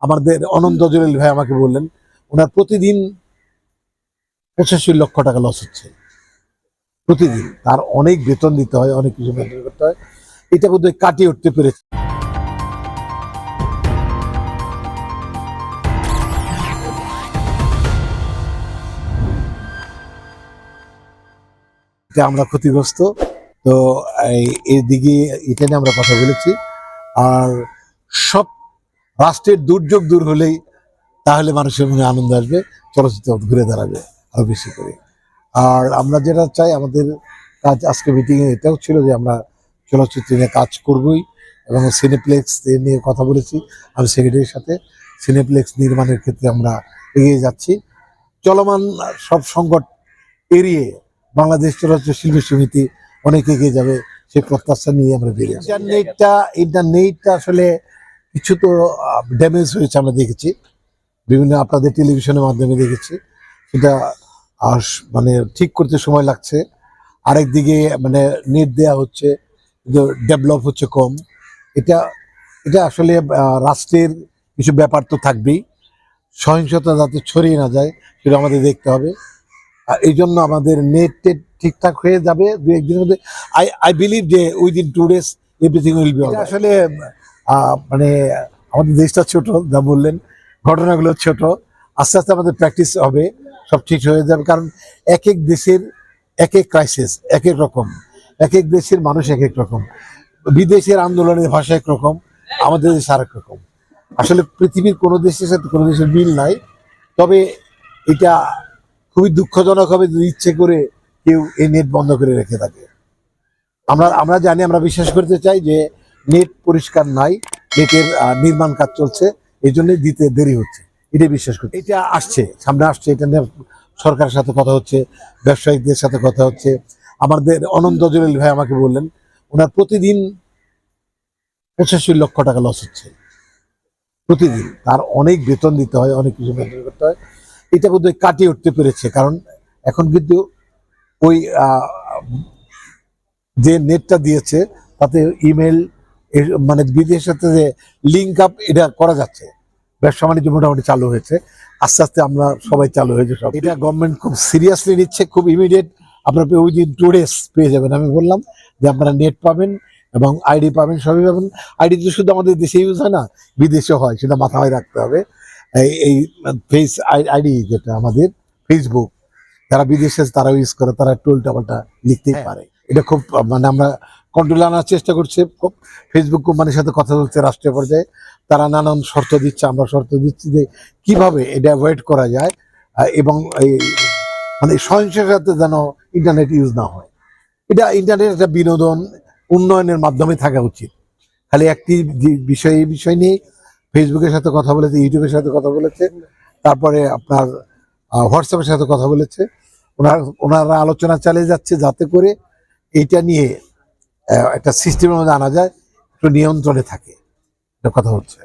আমাদের অনন্ত জলিল ভাই আমাকে বললেন, ওনার প্রতিদিন পঁচাশি লক্ষ টাকা লস হচ্ছে। প্রতিদিন। তার অনেক বেতন দিতে হয়, অনেক কিছু মেনটেন করতে হয়। এটা বোধহয় কাটিয়ে উঠতে পেরেছে। আমরা ক্ষতিগ্রস্ত। তো এই- এই দিকে এটা নিয়ে আমরা কথা বলেছি। আর সব রাষ্ট্রের দুর্যোগ দূর হলেই তাহলে মানুষের মনে আনন্দ আসবে, চলচ্চিত্র ঘুরে দাঁড়াবে আরও বেশি করে। আর আমরা যেটা চাই, আমাদের কাজ, আজকে মিটিং এ এটাও ছিল যে আমরা চলচ্চিত্র নিয়ে কাজ করবই এবং সিনেপ্লেক্স নিয়ে কথা বলেছি। আমি সেক্রেটারির সাথে সিনেপ্লেক্স নির্মাণের ক্ষেত্রে আমরা এগিয়ে যাচ্ছি। চলমান সব সংকট এড়িয়ে বাংলাদেশ চলচ্চিত্র শিল্পী সমিতি অনেক এগিয়ে যাবে সেই প্রত্যাশা নিয়ে আমরা বেরিয়ে। ইন্টারনেটটা ইন্টারনেটটা আসলে কিছু তো ড্যামেজ হয়েছে আমরা দেখেছি। বিভিন্ন আপনাদের টেলিভিশনের মাধ্যমে দেখেছি। সেটা আর মানে ঠিক করতে সময় লাগছে। আরেক দিকে মানে নেট দেয়া হচ্ছে কিন্তু ডেভেলপ হচ্ছে কম। এটা এটা আসলে রাষ্ট্রের কিছু ব্যাপার তো থাকবেই। সহিংসতা যাতে ছড়িয়ে না যায় সেটা আমাদের দেখতে হবে। আর এই জন্য আমাদের নেট টেট ঠিকঠাক হয়ে যাবে দু একদিনের মধ্যে। আই আই বিলিভ যে within two days everything will be আসলে মানে আমাদের দেশটা ছোট, যা বললেন, ঘটনাগুলো ছোট। আস্তে আস্তে আমাদের প্র্যাকটিস হবে, সব ঠিক হয়ে যাবে, কারণ এক এক দেশের এক এক ক্রাইসিস এক এক রকম। এক এক দেশের মানুষ এক এক রকম। বিদেশের আন্দোলনের ভাষা একরকম, আমাদের দেশ আর রকম। আসলে পৃথিবীর কোনো দেশের সাথে কোনো দেশের মিল নাই, তবে এটা খুবই দুঃখজনক হবে যদি ইচ্ছে করে কেউ এই নেট বন্ধ করে রেখে থাকে। আমরা আমরা জানি, আমরা বিশ্বাস করতে চাই যে নেট পরিষ্কার নাই, নেটের নির্মাণ কাজ চলছে, এই জন্য দিতে দেরি হচ্ছে। এটা বিশ্বাস করি এটা আসছে, সামনে আসছে, এটা নিয়ে সরকারের সাথে কথা হচ্ছে ব্যবসায়িকদের সাথে কথা হচ্ছে। আমাদের অনন্ত জলিল ভাই আমাকে বললেন, ওনার প্রতিদিন পঁচাশি লক্ষ টাকা লস হচ্ছে। প্রতিদিন। তার অনেক বেতন দিতে হয়, অনেক কিছু মেনটেন করতে হয়। এটা বোধহয় কাটিয়ে উঠতে পেরেছে, কারণ এখন কিন্তু ওই যে নেটটা দিয়েছে, তাতে ইমেল মানে বিদেশের সাথে যে লিঙ্ক আপ এটা করা যাচ্ছে। ব্যবসা বাণিজ্য মোটামুটি চালু হয়েছে। আস্তে আস্তে আমরা সবাই চালু হয়েছে সব। এটা গভর্নমেন্ট খুব সিরিয়াসলি নিচ্ছে খুব ইমিডিয়েট আপনারা উইদিন টু ডেজ পেয়ে যাবেন। আমি বললাম যে আপনারা নেট পাবেন এবং আইডি পাবেন সবই পাবেন। আইডি তো শুধু আমাদের দেশে ইউজ হয় না বিদেশে হয় সেটা মাথায় রাখতে হবে। এই- ফেস আইডি যেটা আমাদের ফেসবুক যারা বিদেশে তারা ইউজ করে তারা টোল টাপালটা লিখতেই পারে। এটা খুব মানে আমরা কন্ট্রোল আনার চেষ্টা করছে। ফেসবুক কোম্পানির সাথে কথা বলছে রাষ্ট্রীয় পর্যায়ে। তারা নানান শর্ত দিচ্ছে, আমরা শর্ত দিচ্ছি যে কীভাবে এটা অ্যাভয়েড করা যায় এবং এই মানে সহিংসতাতে যেন ইন্টারনেট ইউজ না হয়। এটা ইন্টারনেট একটা বিনোদন, উন্নয়নের মাধ্যমে থাকা উচিত। খালি একটি বিষয়, এই বিষয় নিয়ে ফেসবুকের সাথে কথা বলেছে ইউটিউবের সাথে কথা বলেছে, তারপরে আপনার হোয়াটসঅ্যাপের সাথে কথা বলেছে। ওনার, ওনারা আলোচনা চালিয়ে যাচ্ছে যাতে করে এইটা নিয়ে একটা সিস্টেমের মধ্যে আনা যায় একটু নিয়ন্ত্রণে থাকে। কথা হচ্ছে।